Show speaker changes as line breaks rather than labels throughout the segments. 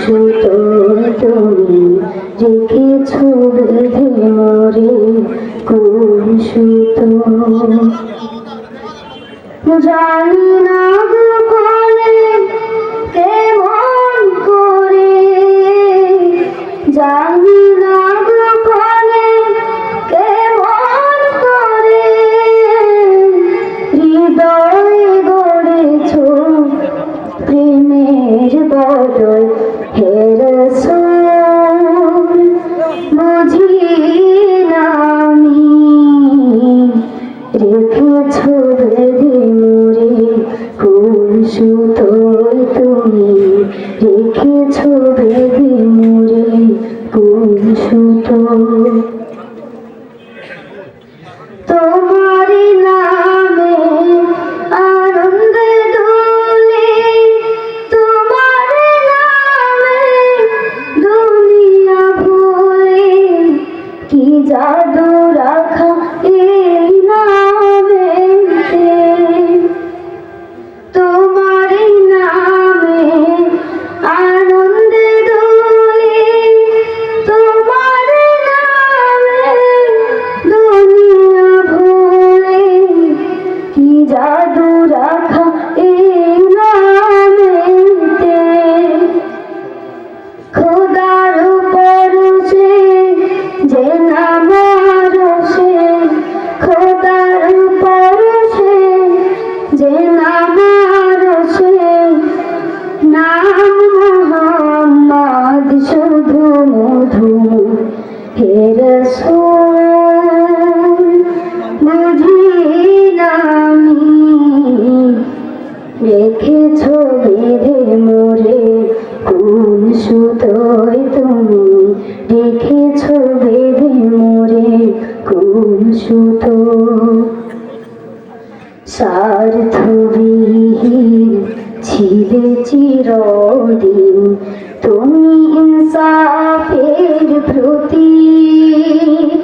সুত যে কিছু বেঁধে মরে কোন সুত জানি না কেমন করে জানি রেখেছ বেঁধে মোরে তোমার তোমার দুনিয়া কি জাদু ছিলে চিরদিন তুমি ইনসাফের প্রতীক।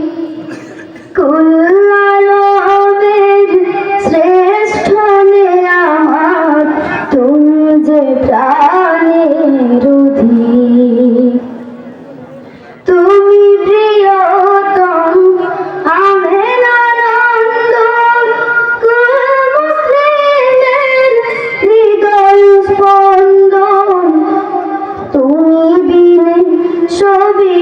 নবী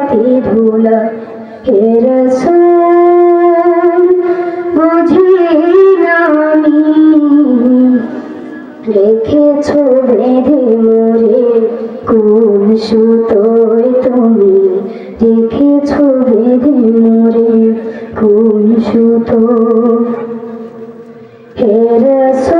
পথে ধুলা হে রসুল বুঝিলামি রেখেছ বেঁধে মোরে কোন সুতোয় তুমি? মোরে কোন সুতো? হে